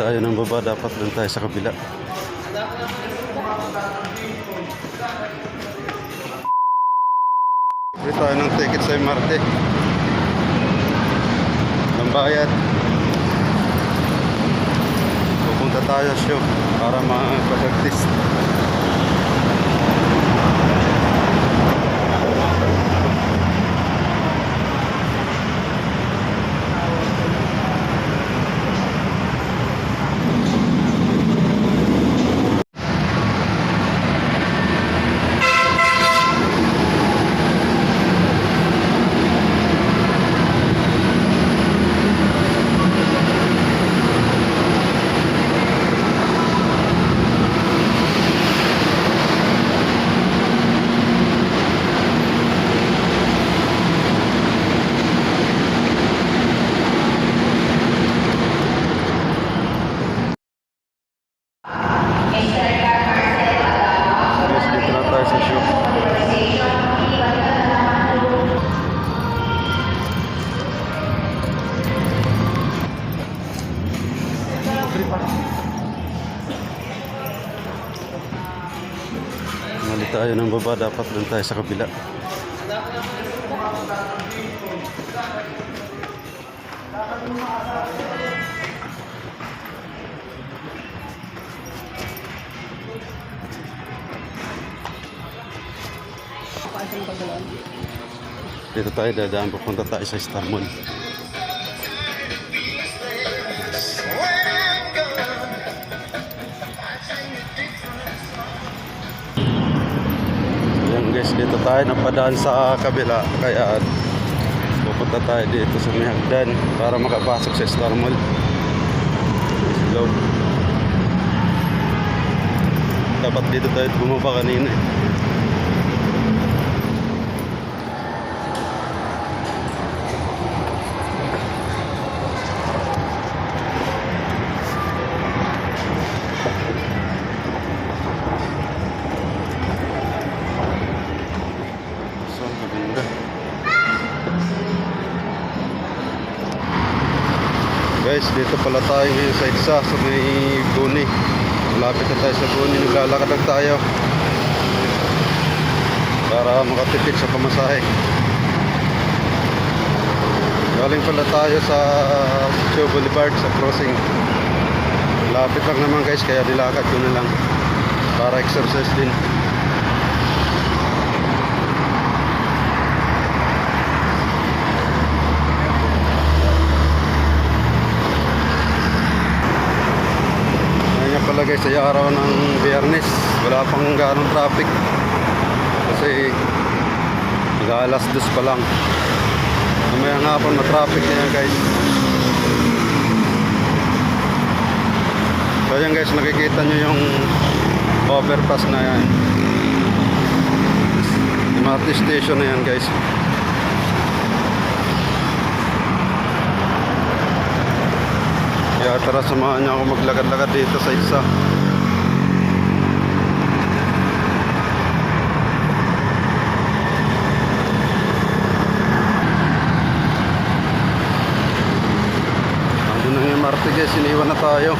tayo ng baba, dapat lang tayo sa kabila. Bili tayo ng ticket sa MRT. Ng bayad. Pupunta tayo show para makapag-artist. Yes, dito na tayo sa show. Mali tayo ng baba, dapat lang tayo sa kabila. Dito tayo dadaan, pupunta tayo sa Mall. Ayan guys, dito tayo napadaan sa kabila. Kaya pupunta tayo dito sa may hagdan para makapasok sa Mall. Slow. Dapat dito tayo bumaba kanina eh. Guys, dito pala tayo ngayon sa isa sa may Buni. Malapit na tayo sa Buni. Naglalakad lang tayo. Para makatipid sa pamasahe. Galing pala tayo sa Show Boulevard sa crossing. Malapit lang naman guys, kaya nilakad ko na lang. Para exercise din. Ngayon nga pala guys ay araw ng biyernes. Wala pang ganong traffic. Kasi Mag alas dos pa lang. Mamaya nga hapon matraffic na yan guys. So yan guys nakikita nyo yung Overpass na yan. MRT station na yan guys tara samahan niyo ako maglakad-lakad dito sa isa. Andun na yung MRT guys, iniwan na tayo.